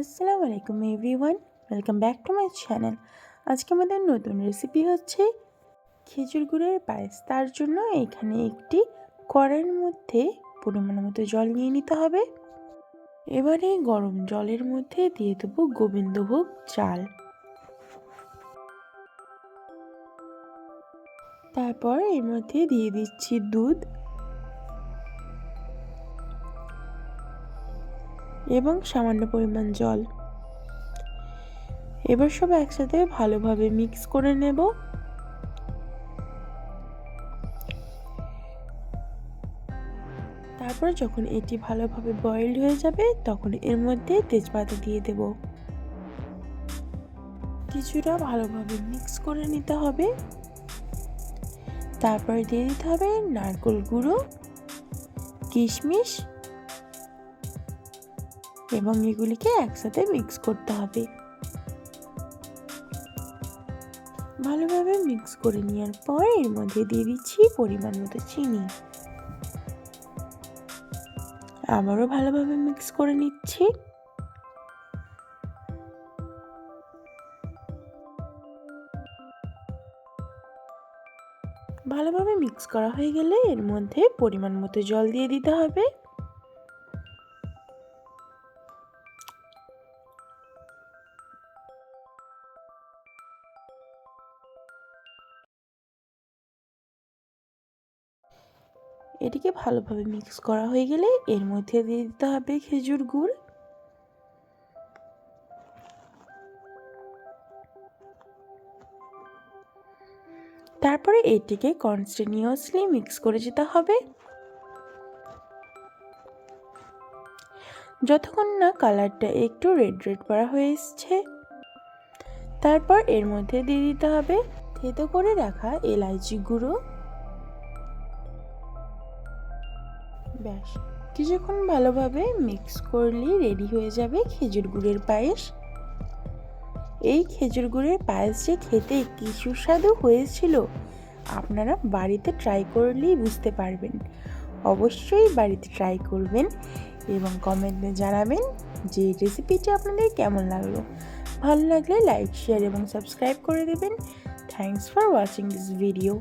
আসসালামু আলাইকুম everyone welcome back to my channel আজকে আমাদের নতুন রেসিপি হচ্ছে খেজুর গুড়ের পায়েস। তার জন্য এখানে একটি কড়াইয়ের মধ্যে পরিমাণ মতো জল নিয়ে নিতে হবে। এবারে গরম জলের মধ্যে দিয়ে দেবো গোবিন্দভোগ চাল। তারপর এর মধ্যে দিয়ে দিচ্ছি দুধ এবং সামান্য পরিমাণ জল। এবার সব একসাথে ভালোভাবে মিক্স করে নেব। তারপর যখন এটি ভালোভাবে বয়েলড হয়ে যাবে, তখন এর মধ্যে তেজপাতা দিয়ে দেব। কিছুটা ভালোভাবে মিক্স করে নিতে হবে। তারপর দিয়ে দিতে হবে নারকোল গুঁড়ো, কিশমিশ এবং এগুলিকে একসাথে মিক্স করতে হবে। ভালোভাবে মিক্স করে নেওয়ার পর এর মধ্যে দিয়ে দিচ্ছি পরিমাণ মতো চিনি। আবারও ভালোভাবে মিক্স করে নিচ্ছি। ভালোভাবে মিক্স করা হয়ে গেলে এর মধ্যে পরিমাণ মতো জল দিয়ে দিতে হবে। এটিকে ভালোভাবে মিক্স করা হয়ে গেলে এর মধ্যে দিয়ে দিতে হবে খেজুর গুড়। তারপরে এটিকে কনস্টিনিউয়াসলি মিক্স করে যেতে হবে। যতক্ষণ না কালারটা একটু রেড রেড করা হয়ে এসছে। তারপর এর মধ্যে দিয়ে দিতে হবে থেতো করে রাখা এলাইচি গুঁড়ো। ব্যাস। কিছুক্ষণ ভালোভাবে মিক্স করলেই রেডি হয়ে যাবে খেজুর গুড়ের পায়েস। এই খেজুর গুড়ের পায়েস যে খেতে কি সুস্বাদু হয়েছিল, আপনারা বাড়িতে ট্রাই করলেই বুঝতে পারবেন। অবশ্যই বাড়িতে ট্রাই করবেন এবং কমেন্টে জানাবেন যে রেসিপিটি আপনাদের কেমন লাগল। ভালো লাগলে লাইক শেয়ার এবং সাবস্ক্রাইব করে দেবেন। Thanks for watching this video